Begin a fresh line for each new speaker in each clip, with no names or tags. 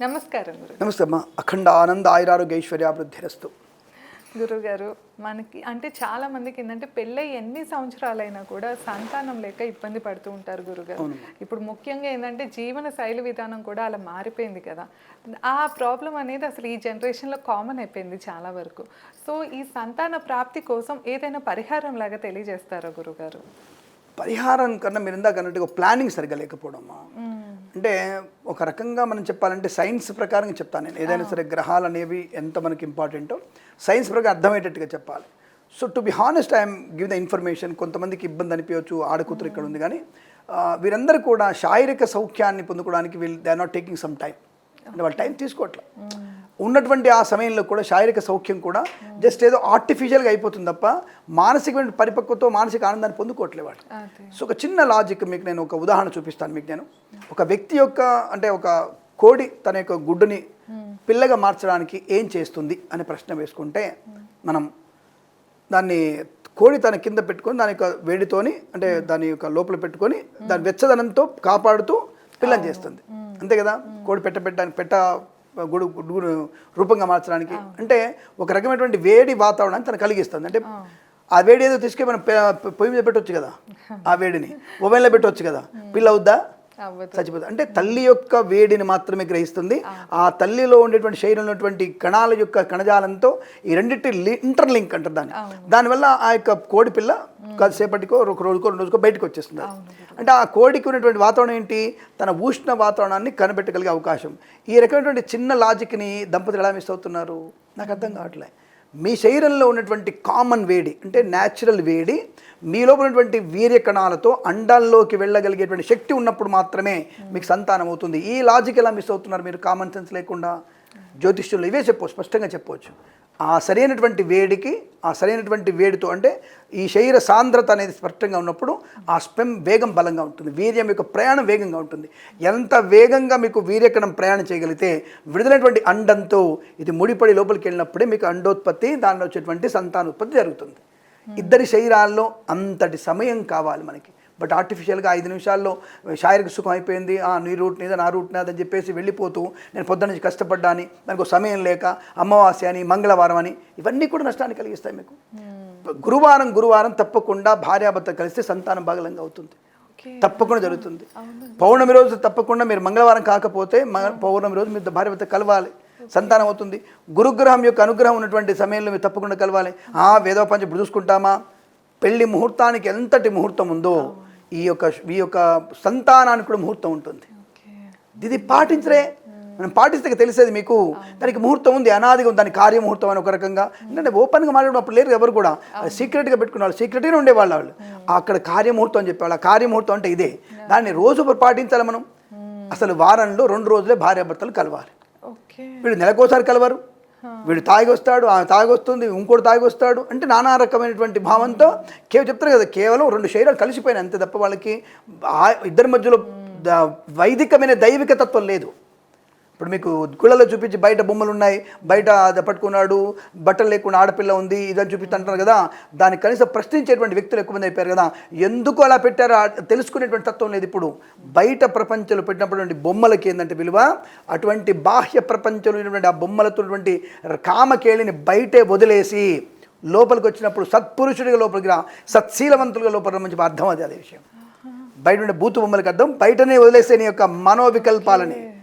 నమస్కారం గురు.
నమస్తే అమ్మా. అఖండ ఆనంద ఆయురారోగ్య ఐశ్వర్యాభివృద్ధిరస్తు
గురుగారు మనకి అంటే చాలా మందికి ఏంటంటే పెళ్ళై ఎన్ని సంవత్సరాలైనా కూడా సంతానం లేక ఇబ్బంది పడుతూ ఉంటారు గురుగారు. ఇప్పుడు ముఖ్యంగా ఏంటంటే జీవన శైలి విధానం కూడా అలా మారిపోయింది కదా. ఆ ప్రాబ్లం అనేది అసలు ఈ జనరేషన్లో కామన్ అయిపోయింది చాలా వరకు. సో ఈ సంతాన ప్రాప్తి కోసం ఏదైనా పరిహారం లాగా తెలియజేస్తారా గురుగారు?
పరిహారం కన్నా మీరు ఇందాక అన్నట్టుగా ప్లానింగ్ సరిగ్గా లేకపోవడం అమ్మా. అంటే ఒక రకంగా మనం చెప్పాలంటే సైన్స్ ప్రకారంగా చెప్తాను నేను. ఏదైనా సరే గ్రహాలు అనేవి ఎంత మనకి ఇంపార్టెంటో సైన్స్ ప్రకారం అర్థమయ్యేటట్టుగా చెప్పాలి. So to be honest I'm give the information కొంతమందికి ఇబ్బంది అనిపించవచ్చు ఆడకూతురు ఇక్కడ ఉంది కానీ వీరందరూ కూడా శారీరక సౌఖ్యాన్ని పొందుకోవడానికి వీళ్ళు they are not taking some time అంటే వాళ్ళు టైం తీసుకోవట్లే. ఉన్నటువంటి ఆ సమయంలో కూడా శారీరక సౌఖ్యం కూడా జస్ట్ ఏదో ఆర్టిఫిషియల్గా అయిపోతుంది తప్ప మానసికమైన పరిపక్వతో మానసిక ఆనందాన్ని పొందుకోవట్లే వాళ్ళు
అదే.
సో ఒక చిన్న లాజిక్ మీకు నేను ఒక ఉదాహరణ చూపిస్తాను మీకు నేను. ఒక వ్యక్తి యొక్క అంటే ఒక కోడి తన యొక్క గుడ్డుని పిల్లగా మార్చడానికి ఏం చేస్తుంది అనే ప్రశ్న వేసుకుంటే మనం దాన్ని కోడి తన కింద పెట్టుకొని దాని యొక్క వేడితోని అంటే దాని యొక్క లోపల పెట్టుకొని దాని వెచ్చదనంతో కాపాడుతూ పిల్లని చేస్తుంది. అంతే కదా? కోడి పెట్ట పెట్టడానికి పెట్ట గుడు గుడు రూపంగా మార్చడానికి. అంటే ఒక రకమైనటువంటి వేడి వాతావరణాన్ని తను కలిగిస్తుంది. అంటే ఆ వేడి ఏదో తీసుకెళ్ళి మనం పొయ్యి మీద పెట్టవచ్చు కదా? ఆ వేడిని. ఓవెన్లో పెట్టవచ్చు కదా? పిల్ల అవుద్దా చచ్చిపోతుంది అంటే తల్లి యొక్క వేడిని మాత్రమే గ్రహిస్తుంది. ఆ. తల్లిలో ఉండేటువంటి శరీరంలో ఉన్నటువంటి కణాల యొక్క కణజాలంతో ఈ రెండింటి ఇంటర్లింక్ అంటారు దాన్ని. దానివల్ల ఆ యొక్క కోడి పిల్ల కాసేపటికో ఒక రోజుకో రెండు రోజుకో బయటకు వచ్చేస్తుంది. అంటే ఆ కోడికి ఉన్నటువంటి వాతావరణం ఏంటి? తన ఉష్ణ వాతావరణాన్ని కనిపెట్టగలిగే అవకాశం. ఈ రకమైనటువంటి చిన్న లాజిక్ని దంపతులు ఎలా మిస్ అవుతున్నారు? నాకు అర్థం కావట్లే. మీ శరీరంలో ఉన్నటువంటి కామన్ వేడి అంటే న్యాచురల్ వేడి మీలో ఉన్నటువంటి వీర్య కణాలతో అండాల్లోకి వెళ్ళగలిగేటువంటి శక్తి ఉన్నప్పుడు మాత్రమే మీకు సంతానం అవుతుంది. ఈ లాజిక్ ఎలా మిస్ అవుతున్నారు మీరు? కామన్ సెన్స్ లేకుండా? జ్యోతిష్యంలో ఇవే చెప్పవచ్చు స్పష్టంగా చెప్పవచ్చు ఆ సరైనటువంటి వేడికి ఆ సరైనటువంటి వేడితో అంటే ఈ శరీర సాంద్రత అనేది స్పష్టంగా ఉన్నప్పుడు ఆ స్పెమ్ వేగం బలంగా ఉంటుంది. వీర్యం యొక్క ప్రయాణం వేగంగా ఉంటుంది. ఎంత వేగంగా మీకు వీర్యకణం ప్రయాణం చేయగలిగితే విడుదలైనటువంటి అండంతో ఇది ముడిపడి లోపలికి వెళ్ళినప్పుడే మీకు అండోత్పత్తి దానిలో వచ్చేటువంటి సంతానోత్పత్తి జరుగుతుంది. ఇద్దరి శరీరాల్లో అంతటి సమయం కావాలి మనకి. బట్ ఆర్టిఫిషియల్గా ఐదు నిమిషాల్లో శారీరక సుఖం అయిపోయింది ఆ నీ రూట్ మీద నా రూట్ నాదని చెప్పేసి వెళ్ళిపోతూ నేను పొద్దున్న నుంచి కష్టపడ్డాని దానికి సమయం లేక అమావాస్య అని మంగళవారం అని ఇవన్నీ కూడా నష్టాన్ని కలిగిస్తాయి మీకు. గురువారం గురువారం తప్పకుండా భార్యాభర్త కలిస్తే సంతానం బగలంగా అవుతుంది. తప్పకుండా జరుగుతుంది. పౌర్ణమి రోజు తప్పకుండా మీరు మంగళవారం కాకపోతే పౌర్ణమి రోజు మీరు భార్యభర్త కలవాలి. సంతానం అవుతుంది. గురుగ్రహం యొక్క అనుగ్రహం ఉన్నటువంటి సమయంలో మీరు తప్పకుండా కలవాలి. ఆ వేదోపంచం ఇప్పుడు చూసుకుంటామా? పెళ్ళి ముహూర్తానికి ఎంతటి ముహూర్తం ఉందో. ఈ యొక్క ఈ యొక్క సంతానానికి కూడా ముహూర్తం ఉంటుంది. ఇది పాటించరే. మనం పాటిస్తే తెలిసేది మీకు. దానికి ముహూర్తం ఉంది అనాదిగా ఉంది దాని కార్యముహూర్తం అని ఒక రకంగా. ఎందుకంటే ఓపెన్గా మాట్లాడినప్పుడు లేరు ఎవరు కూడా. సీక్రెట్గా పెట్టుకునే వాళ్ళు సీక్రెట్గానే ఉండేవాళ్ళు వాళ్ళు. అక్కడ కార్యముహూర్తం అని చెప్పేవాళ్ళు. ఆ కార్యముహూర్తం అంటే ఇదే. దాన్ని రోజు పాటించాలి మనం. అసలు వారంలో రెండు రోజులే భార్యాభర్తలు కలవాలి. వీడు నెలకోసారి కలవరు. వీడు తాగొస్తాడు ఆమె ఆ ఇంకోటి తాగొస్తాడు అంటే నానా రకమైనటువంటి భావంతో కేవలం చెప్తారు కదా కేవలం రెండు శరీరాలు కలిసిపోయినాయి అంతే తప్ప వాళ్ళకి ఇద్దరి మధ్యలో వైదికమైన దైవిక తత్వం లేదు. ఇప్పుడు మీకు గుళ్ళలో చూపించి బయట బొమ్మలు ఉన్నాయి బయట పట్టుకున్నాడు బట్టలు లేకుండా ఆడపిల్ల ఉంది ఇదని చూపిస్తుంటారు కదా దాన్ని కనీసం ప్రశ్నించేటువంటి వ్యక్తులు ఎక్కువ మంది అయిపోయారు కదా ఎందుకు అలా పెట్టారో? తెలుసుకునేటువంటి తత్వం లేదు ఇప్పుడు. బయట ప్రపంచంలో పెట్టినటువంటి బొమ్మలకి ఏంటంటే విలువ? అటువంటి బాహ్య ప్రపంచంలో ఉన్నటువంటి ఆ బొమ్మలతో కామకేళిని బయటే వదిలేసి లోపలికి వచ్చినప్పుడు సత్పురుషుడిగా లోపలికి రా సత్శీలవంతులుగా లోపల మంచి అర్థం అది అదే విషయం. బయట ఉండే బూతు బొమ్మలకి అర్థం బయటనే వదిలేసే నీ యొక్క మనోవికల్పాలని.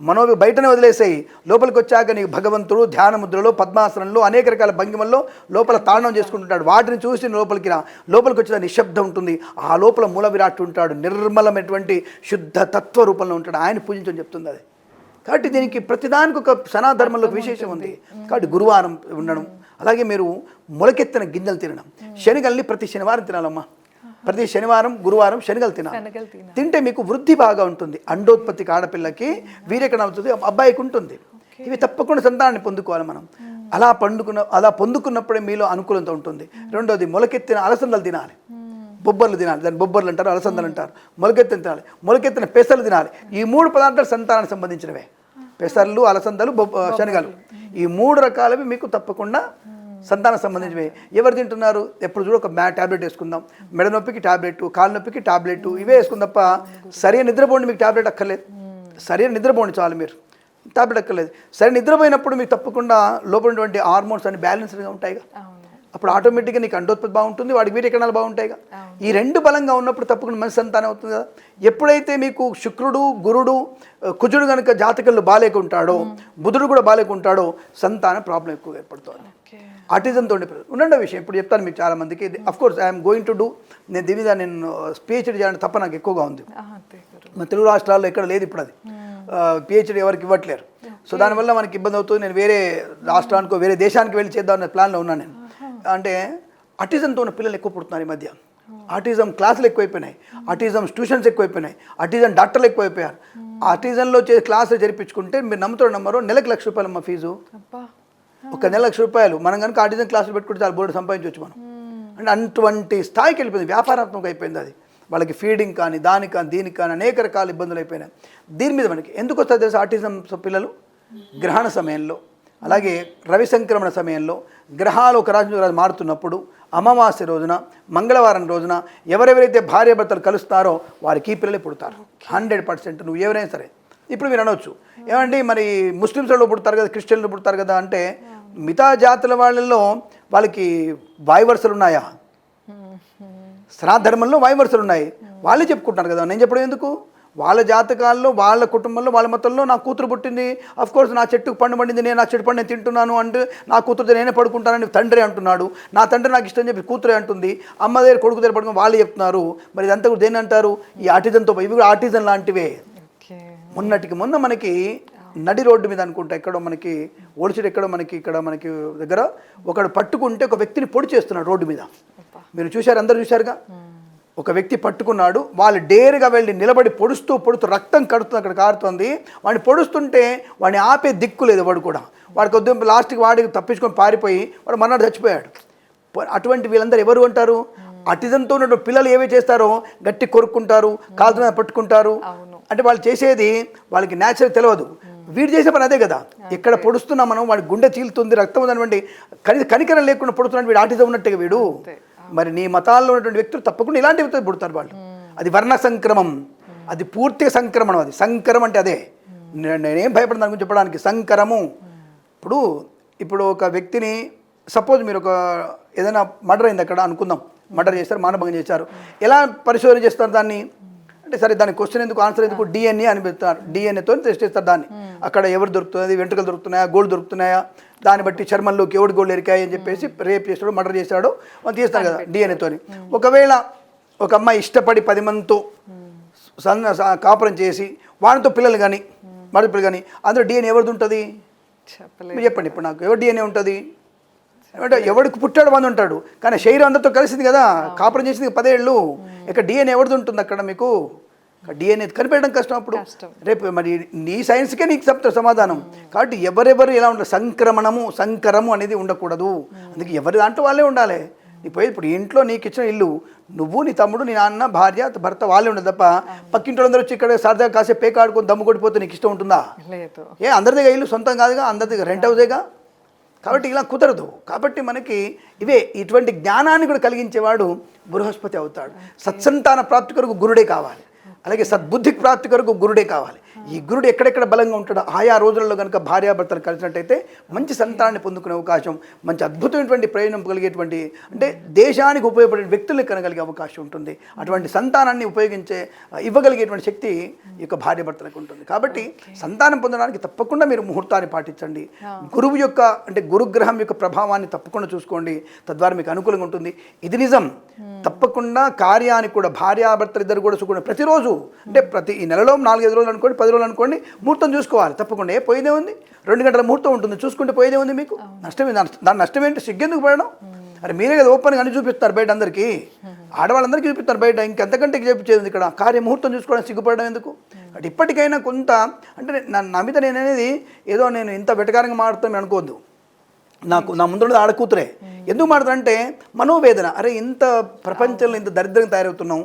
మనో బయటనే వదిలేసాయి. లోపలికి వచ్చాక నీకు భగవంతుడు ధ్యాన ముద్రలో పద్మాసనంలో అనేక రకాల భంగిమల్లో లోపల తాండవం చేసుకుంటుంటాడు. వాటిని చూసి లోపలికి రా. లోపలికి వచ్చిన నిశ్శబ్దం ఉంటుంది. ఆ లోపల మూల విరాట్ ఉంటాడు. నిర్మలమైనటువంటి శుద్ధ తత్వ రూపంలో ఉంటాడు. ఆయన పూజించని చెప్తుంది అది. కాబట్టి దీనికి ప్రతిదానికి ఒక సనాధర్మంలో విశేషం ఉంది. కాబట్టి గురువారం ఉండడం. అలాగే మీరు మొలకెత్తిన గింజలు తినడం. శనగల్ని ప్రతి శనివారం తినాలమ్మా. ప్రతి శనివారం గురువారం శనగలు తినాలి. తింటే మీకు వృద్ధి బాగా ఉంటుంది. అండోత్పత్తికి ఆడపిల్లకి వీర్యకణం అవుతుంది. అబ్బాయికి ఉంటుంది. ఇవి తప్పకుండా సంతానాన్ని పొందుకోవాలి మనం. అలా పండుకున్న అలా పొందుకున్నప్పుడే మీలో అనుకూలత ఉంటుంది. రెండోది మొలకెత్తిన అలసందలు తినాలి. బొబ్బర్లు తినాలి. దాన్ని బొబ్బర్లు అంటారు అలసందలు అంటారు. మొలకెత్తిన తినాలి. మొలకెత్తిన పెసలు తినాలి. ఈ మూడు పదార్థాలు సంతానానికి సంబంధించినవే. పెసర్లు అలసందలు బొబ్బ శనగలు. ఈ మూడు రకాలవి మీకు తప్పకుండా సంతానం సంబంధించినవి. ఎవరు తింటున్నారు? ఎప్పుడు చూడ ఒక మ్యా టాబ్లెట్ వేసుకుందాం. మెడ నొప్పికి టాబ్లెట్ కాలు నొప్పికి టాబ్లెట్ ఇవే వేసుకుని తప్ప సరైన నిద్రపోండి మీకు టాబ్లెట్ అక్కర్లేదు. సరైన నిద్రపోండి చాలు మీరు. టాబ్లెట్ అక్కర్లేదు. సరే నిద్రపోయినప్పుడు మీకు తప్పకుండా లోపల ఉన్నటువంటి హార్మోన్స్ అన్ని బ్యాలెన్స్డ్గా ఉంటాయిగా. అప్పుడు ఆటోమేటిక్గా నీకు అండోత్పత్తి బాగుంటుంది వాడికి వీటి కణాలు బాగుంటాయిగా ఈ రెండు బలంగా ఉన్నప్పుడు తప్పకుండా మంచి సంతానం అవుతుంది కదా. ఎప్పుడైతే మీకు శుక్రుడు గురుడు కుజుడు కనుక జాతకంలో బాలేకుంటాడో బుధుడు కూడా బాలేకుంటాడో సంతాన ప్రాబ్లం ఎక్కువగా ఏర్పడుతుంది. ఆటిజంతో ఉండండి విషయం. ఇప్పుడు చెప్తాను మీకు చాలా మందికి. Course I'm going to do నేను దీని మీద నేను పిహెచ్డీ చేయాలని తప్ప నాకు ఎక్కువగా ఉంది. మన తెలుగు రాష్ట్రాల్లో ఎక్కడ లేదు ఇప్పుడు అది. పిహెచ్డీ ఎవరికి ఇవ్వట్లేరు. సో దానివల్ల మనకి ఇబ్బంది అవుతుంది. నేను వేరే రాష్ట్రానికో వేరే దేశానికి వెళ్ళి చేద్దామనే ప్లాన్లో ఉన్నాను నేను. అంటే అటిజంతో ఉన్న పిల్లలు ఎక్కువ పుడుతున్నారు ఈ మధ్య. ఆటిజం క్లాసులు ఎక్కువైపోయినాయి. ఆటిజం ట్యూషన్స్ ఎక్కువైపోయినాయి. ఆటిజం డాక్టర్లు ఎక్కువైపోయారు. ఆటిజంలో చే క్లాసులు జరిపించుకుంటే మీరు నమ్ముతారు నమ్మరు నెలకు లక్ష రూపాయలు మా ఫీజు ఒక నెల లక్ష రూపాయలు. మనం కనుక ఆటిజం క్లాసులు పెట్టుకుంటే చాలా బోర్డు సంపాదించవచ్చు మనం. అంటే అటువంటి స్థాయికి వెళ్ళిపోయింది. వ్యాపారాత్మక అయిపోయింది అది. వాళ్ళకి ఫీడింగ్ కానీ దానికి కానీ దీనికి కానీ అనేక రకాల ఇబ్బందులు అయిపోయినాయి. దీని మీద మనకి ఎందుకు వస్తుంది తెలుసా? ఆటిజం పిల్లలు? గ్రహణ సమయంలో. అలాగే రవి సంక్రమణ సమయంలో గ్రహాలు ఒక రాజు రాజు మారుతున్నప్పుడు అమావాస్య రోజున మంగళవారం రోజున ఎవరెవరైతే భార్యాభర్తలు కలుస్తారో వారికి ఈ పిల్లలే పుడతారు హండ్రెడ్ పర్సెంట్ నువ్వు ఎవరైనా సరే. ఇప్పుడు మీరు అనవచ్చు ఏమండి మరి ముస్లిమ్స్ వాళ్ళు పుడతారు కదా క్రిస్టియన్లు పుడతారు కదా అంటే మిగతా జాతుల వాళ్ళల్లో వాళ్ళకి వాయువరుసలు ఉన్నాయా? ధర్మంలో వాయువరుసలు ఉన్నాయి. వాళ్ళే చెప్పుకుంటారు కదా నేను చెప్పడం ఎందుకు? వాళ్ళ జాతకాల్లో వాళ్ళ కుటుంబంలో వాళ్ళ మతంలో నా కూతురు పుట్టింది. అఫ్ కోర్స్ నా చెట్టుకు పండు పండింది నేను నా చెట్టు పండు నేను తింటున్నాను అంటే నా కూతురుతో నేనే పడుకుంటానని తండ్రి అంటున్నాడు. నా తండ్రి నాకు ఇష్టం చెప్పి కూతురే అంటుంది. అమ్మ దగ్గర కొడుకు దగ్గర పడుకుని వాళ్ళు చెప్తున్నారు. మరి ఇదంతా కూడా దేని అంటారు? ఈ ఆటిజంతో ఇవి కూడా ఆటిజం లాంటివే. మొన్నటికి మొన్న మనకి నడి రోడ్డు మీద అనుకుంటా ఎక్కడో మనకి ఓడిచిడు ఎక్కడో మనకి ఇక్కడ మనకి దగ్గర ఒకడు పట్టుకుంటే ఒక వ్యక్తిని పొడి చేస్తున్నాడు రోడ్డు మీద. మీరు చూశారు అందరు చూశారుగా? ఒక వ్యక్తి పట్టుకున్నాడు వాళ్ళు డేరుగా వెళ్ళి నిలబడి పొడుస్తూ పొడుతూ రక్తం కడుతుంది అక్కడ కారుతుంది. వాడిని పొడుస్తుంటే వాడిని ఆపే దిక్కు లేదు వాడు కూడా. వాడికి వద్దు లాస్ట్కి వాడికి తప్పించుకొని పారిపోయి వాడు మన్నాడు చచ్చిపోయాడు. అటువంటి వీళ్ళందరూ ఎవరు అంటారు? అటిజంతో ఉన్న పిల్లలు ఏవే చేస్తారో గట్టి కొరుక్కుంటారు కాలు మీద పట్టుకుంటారు. అంటే వాళ్ళు చేసేది వాళ్ళకి న్యాచురల్ తెలియదు వీడు చేసే పని అదే కదా. ఎక్కడ పొడుస్తున్నాం మనం వాడి గుండె చీలుతుంది రక్తం ఉందనటువంటి కని కనికరం లేకుండా పొడుతున్నాడు వీడు ఆటిజం ఉన్నట్టుగా వీడు. మరి నీ మతాల్లో ఉన్నటువంటి వ్యక్తులు తప్పకుండా ఇలాంటి వ్యక్తులు పుడతారు వాళ్ళు. అది వర్ణ సంక్రమం. అది పూర్తిగా సంక్రమణం అది. సంకరం అంటే అదే. నేనేం భయపడను దాని గురించి చెప్పడానికి. సంకరము ఇప్పుడు ఇప్పుడు ఒక వ్యక్తిని సపోజ్ మీరు ఒక ఏదైనా మర్డర్ అయింది అక్కడ అనుకుందాం. మర్డర్ చేస్తారు మానభంగం చేశారు. ఎలా పరిశోధన చేస్తారు దాన్ని? అంటే సరే దాని క్వశ్చన్ ఎందుకు ఆన్సర్ ఎందుకు? డిఎన్ఏ అని పెడతారు. డిఎన్ఏతో టెస్ట్ చేస్తారు దాన్ని. అక్కడ ఎవరు దొరుకుతుంది వెంట్రుకలు దొరుకుతున్నాయా? గోల్డ్ దొరుకుతున్నాయా? దాన్ని బట్టి చర్మంలోకి ఎవడు గోల్డ్ ఎరికాయి అని చెప్పేసి రేప్ చేస్తాడు మర్డర్ చేస్తాడు వాళ్ళు తీస్తారు కదా డిఎన్ఏతోని ఒకవేళ ఒక అమ్మాయి ఇష్టపడి పది మందితో సన్న కాపురం చేసి వాడితో పిల్లలు కానీ మడి పిల్లలు కానీ అందులో డిఎన్ఏ ఎవరిది ఉంటుంది?
చెప్పలేదు.
మీరు చెప్పండి ఇప్పుడు నాకు. ఎవరు డిఎన్ఏ ఉంటుంది? అంటే ఎవడికి పుట్టాడు మంది ఉంటాడు. కానీ శరీరం అందరితో కలిసింది కదా. కాపురం చేసింది పదేళ్ళు. ఇక డిఎన్ఏ ఎవరిది ఉంటుంది అక్కడ మీకు? డిఎన్ఏ కనిపెట్టడం కష్టం అప్పుడు. రేపు మరి నీ సైన్స్కే నీకు చెప్తారు సమాధానం. కాబట్టి ఎవరెవరు ఎలా ఉండాలి సంక్రమణము సంకరము అనేది ఉండకూడదు. అందుకే ఎవరి దాంట్లో వాళ్ళే ఉండాలి. నీ పోయి ఇప్పుడు ఇంట్లో నీకు ఇచ్చిన ఇల్లు నువ్వు నీ తమ్ముడు నీ నాన్న భార్య భర్త వాళ్ళే ఉండదు తప్ప పక్కింటి వచ్చి ఇక్కడ సరదాగా కాసేపు పేక ఆడుకొని దమ్ము కొట్టిపోతే నీకు ఇష్టం ఉంటుందా? ఏ అందరి దగ్గర ఇల్లు సొంతం కాదుగా అందరి దగ్గర రెంట్ హౌసేగా కాబట్టి ఇలా కుదరదు. కాబట్టి మనకి ఇవే ఇటువంటి జ్ఞానాన్ని కూడా కలిగించేవాడు బృహస్పతి అవుతాడు. సత్సంతాన ప్రాప్తి కొరకు గురుడే కావాలి. అలాగే సద్బుద్ధి ప్రాప్తి కొరకు గురుడే కావాలి. ఈ గురుడు ఎక్కడెక్కడ బలంగా ఉంటాడో ఆయా రోజులలో కనుక భార్యాభర్తలు కలిసినట్టయితే మంచి సంతానాన్ని పొందుకునే అవకాశం మంచి అద్భుతమైనటువంటి ప్రయోజనం కలిగేటువంటి అంటే దేశానికి ఉపయోగపడే వ్యక్తులు కనగలిగే అవకాశం ఉంటుంది. అటువంటి సంతానాన్ని ఉపయోగించే ఇవ్వగలిగేటువంటి శక్తి ఈ యొక్క భార్యాభర్తలకు ఉంటుంది. కాబట్టి సంతానం పొందడానికి తప్పకుండా మీరు ముహూర్తాన్ని పాటించండి. గురువు యొక్క అంటే గురుగ్రహం యొక్క ప్రభావాన్ని తప్పకుండా చూసుకోండి. తద్వారా మీకు అనుకూలంగా ఉంటుంది. ఇది నిజం. తప్పకుండా కార్యానికి కూడా భార్యాభర్తలు ఇద్దరు కూడా చూసుకోండి ప్రతిరోజు అంటే ప్రతి ఈ నెలలో నాలుగైదు రోజులు అనుకోండి పది రోజులు అనుకోండి ముహూర్తం చూసుకోవాలి. తప్పకుండా. ఏ పోయేదే ఉంది? రెండు గంటల ముహూర్తం ఉంటుంది. చూసుకుంటే పోయేదే ఉంది మీకు? నష్టమే దాని- నష్టం ఏంటి? సిగ్గెందుకు పడడం? అరే మీరే కదా ఓపెన్గా అన్ని చూపిస్తారు బయట అందరికీ. ఆడవాళ్ళందరికీ చూపిస్తారు బయట. ఇంకెంతకంటే చెప్పించేది ఇక్కడ. కార్య ముహూర్తం చూసుకోవడం సిగ్గుపడడం ఎందుకు? అంటే ఇప్పటికైనా కొంత అంటే నా నా మీద నేను అనేది ఏదో నేను ఇంత వెటకారంగా మాడుతాను అనుకోవద్దు. నాకు నా ముందు ఆడ కూతురే ఎందుకు మాడుతానంటే మనోవేదన. అరే ఇంత ప్రపంచంలో ఇంత దరిద్రంగా తయారవుతున్నాం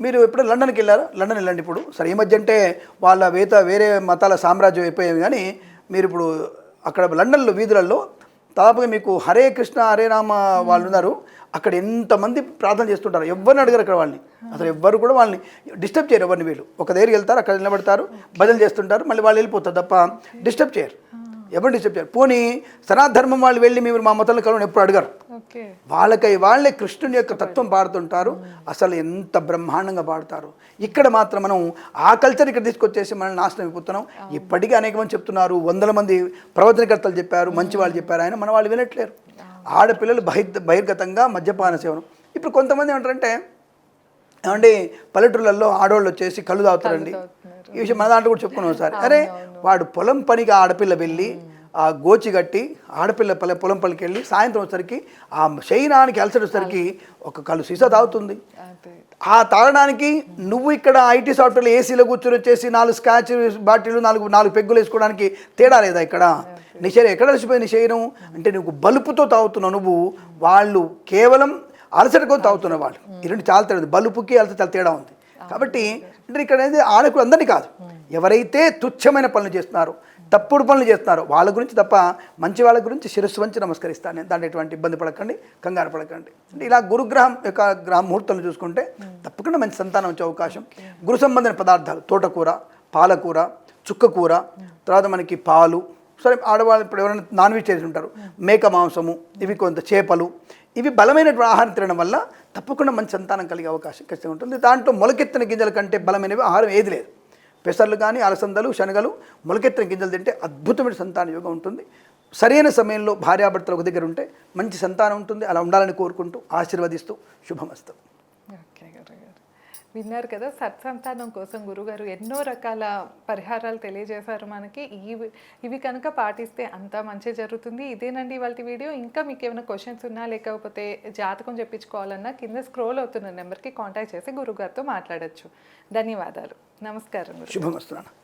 మీరు ఎప్పుడు లండన్కి వెళ్ళారా? లండన్ వెళ్ళండి ఇప్పుడు. సరే ఈ మధ్య అంటే వాళ్ళ వేత వేరే మతాల సామ్రాజ్యం అయిపోయేవి కానీ మీరు ఇప్పుడు అక్కడ లండన్లో వీధులలో దాదాపుగా మీకు హరే కృష్ణ హరే రామ వాళ్ళు ఉన్నారు. అక్కడ ఎంతమంది ప్రార్థన చేస్తుంటారు? ఎవరిని అడగరు అక్కడ వాళ్ళని. అసలు ఎవ్వరు కూడా వాళ్ళని డిస్టర్బ్ చేయరు ఎవరిని వీళ్ళు. ఒక దగ్గరికి వెళ్తారు అక్కడ నిలబడతారు భజన చేస్తుంటారు మళ్ళీ వాళ్ళు వెళ్ళిపోతారు తప్ప డిస్టర్బ్ చేయరు. ఎవరు డిస్టర్బ్ చేయరు పోనీ సనాధర్మం వాళ్ళు వెళ్ళి మీరు మా మతంలో కలవని ఎప్పుడు అడగరు. వాళ్ళకై వాళ్ళే కృష్ణుని యొక్క తత్వం పాడుతుంటారు. అసలు ఎంత బ్రహ్మాండంగా పాడతారు. ఇక్కడ మాత్రం మనం ఆ కల్చర్ ఇక్కడ తీసుకొచ్చేసి మనం నాశనం అయిపోతున్నాం. ఇప్పటికీ అనేక మంది చెప్తున్నారు. వందల మంది ప్రవచనకర్తలు చెప్పారు. మంచి వాళ్ళు చెప్పారు. ఆయన మన వాళ్ళు వినట్లేరు. ఆడపిల్లలు బహిర్ బహిర్గతంగా మద్యపాన సేవనం. ఇప్పుడు కొంతమంది ఏమంటారంటే ఏమండి పల్లెటూళ్ళల్లో ఆడవాళ్ళు వచ్చేసి కళ్ళు తాగుతారండి. ఈ విషయం మన దాంట్లో కూడా చెప్పుకున్నాం ఒకసారి. అరే వాడు పొలం పనికి ఆడపిల్ల వెళ్ళి ఆ గోచి కట్టి ఆడపిల్ల పల్లె పొలం పనికి వెళ్ళి సాయంత్రం వచ్చేసరికి ఆ శయనానికి అలసట వచ్చేసరికి ఒక కళ్ళు సీసా తాగుతుంది. ఆ తాగడానికి నువ్వు ఇక్కడ ఐటీ సాఫ్ట్వేర్లో ఏసీలో కూర్చొని వచ్చేసి నాలుగు స్కాచ్ బాటిల్ నాలుగు నాలుగు పెగ్గులు వేసుకోవడానికి తేడా లేదా ఇక్కడ? నీ శరీరం ఎక్కడ అలసిపోయింది శరీరం? అంటే నువ్వు బలుపుతో తాగుతున్నావు నువ్వు. వాళ్ళు కేవలం అలసటతో తాగుతున్న వాళ్ళు. ఈ రెండు చాలా తేడా ఉంది. బలుపుకి అలసట చాలా తేడా ఉంది. కాబట్టి అంటే ఇక్కడ అనేది ఆడకులు అందరినీ కాదు ఎవరైతే తుచ్చమైన పనులు చేస్తున్నారో తప్పుడు పనులు చేస్తున్నారో వాళ్ళ గురించి తప్ప మంచి వాళ్ళ గురించి శిరస్సు వంచి నమస్కరిస్తాను నేను. దాంట్లో ఎటువంటి ఇబ్బంది పడకండి కంగారు పడకండి. అంటే ఇలా గురుగ్రహం యొక్క గ్రహ ముహూర్తాలు చూసుకుంటే తప్పకుండా మంచి సంతానం వచ్చే అవకాశం. గురు సంబంధమైన పదార్థాలు తోటకూర పాలకూర చుక్కకూర తర్వాత మనకి పాలు సరే ఆడవాళ్ళు ఇప్పుడు ఎవరైనా నాన్ వెజ్ చేసి ఉంటారు. మేక మాంసము ఇవి కొంత చేపలు ఇవి బలమైనటువంటి ఆహారం తినడం వల్ల తప్పకుండా మంచి సంతానం కలిగే అవకాశం ఖచ్చితంగా ఉంటుంది. దాంట్లో మొలకెత్తిన గింజల కంటే బలమైనవి ఆహారం ఏది లేదు. పెసర్లు కానీ అలసందలు శనగలు మొలకెత్తిన గింజలు తింటే అద్భుతమైన సంతాన యోగం ఉంటుంది. సరైన సమయంలో భార్యాభర్తలు ఒక దగ్గర ఉంటే మంచి సంతానం ఉంటుంది. అలా ఉండాలని కోరుకుంటూ ఆశీర్వదిస్తూ శుభమస్తు.
ఓకే విన్నారు కదా సత్సంతానం కోసం గురుగారు ఎన్నో రకాల పరిహారాలు తెలియజేశారు మనకి. ఇవి ఇవి కనుక పాటిస్తే అంతా మంచి జరుగుతుంది. ఇదేనండి ఇవాళ వీడియో. ఇంకా మీకు ఏమైనా క్వశ్చన్స్ ఉన్నా లేకపోతే జాతకం చెప్పించుకోవాలన్నా కింద స్క్రోల్ అవుతున్న నెంబర్కి కాంటాక్ట్ చేసి గురుగారితో మాట్లాడొచ్చు. ధన్యవాదాలు. నమస్కారం
శుభమస్తున్నాను